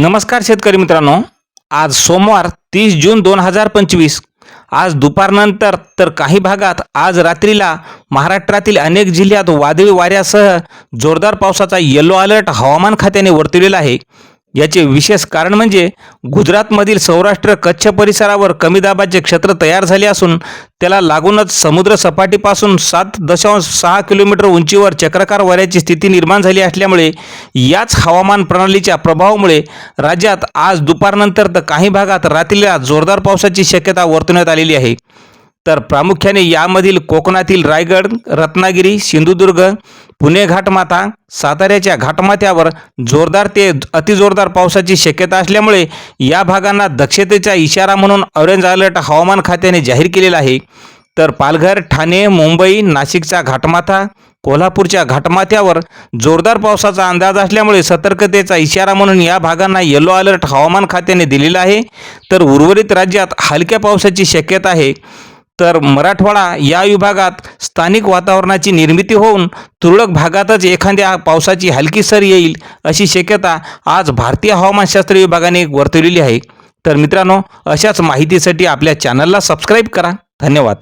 नमस्कार शेतकरी मित्रांनो. आज सोमवार तीस जून दोन हजार पंचवीस. आज दुपारनंतर तर काही भागात आज रात्रीला महाराष्ट्रातील अनेक जिल्ह्यात वादळी वाऱ्यासह जोरदार पावसाचा येलो अलर्ट हवामान खात्याने वर्तवलेला आहे. याचे विशेष कारण म्हणजे गुजरातमधील सौराष्ट्र कच्छ परिसरावर कमी दाबाचे क्षेत्र तयार झाले असून त्याला लागूनच समुद्र सपाटीपासून सात दशांश सहा किलोमीटर उंचीवर चक्रकार वाऱ्याची स्थिती निर्माण झाली असल्यामुळे याच हवामान प्रणालीच्या प्रभावामुळे राज्यात आज दुपारनंतर तर काही भागात रात्रीला जोरदार पावसाची शक्यता वर्तवण्यात आलेली आहे. तर प्रामुख्याने यामधील कोकणातील रायगड रत्नागिरी सिंधुदुर्ग पुणे घाटमाथा साताऱ्याच्या घाटमाथ्यावर जोरदार ते अतिजोरदार पावसाची शक्यता असल्यामुळे या भागांना दक्षतेचा इशारा म्हणून ऑरेंज अलर्ट हवामान खात्याने जाहीर केलेला आहे. तर पालघर ठाणे मुंबई नाशिकचा घाटमाथा कोल्हापूरच्या घाटमाथ्यावर जोरदार पावसाचा अंदाज असल्यामुळे सतर्कतेचा इशारा म्हणून या भागांना येलो अलर्ट हवामान खात्याने दिलेला आहे. तर उर्वरित राज्यात हलक्या पावसाची शक्यता आहे. तर मराठवाडा या विभागात स्थानिक वातावरणाची निर्मिती होऊन तुरळक भागातच एखाद्या पावसाची हलकी सर येईल अशी शक्यता आज भारतीय हवामानशास्त्र विभागाने वर्तवलेली आहे. तर मित्रांनो अशाच माहितीसाठी आपल्या चॅनलला सबस्क्राईब करा. धन्यवाद.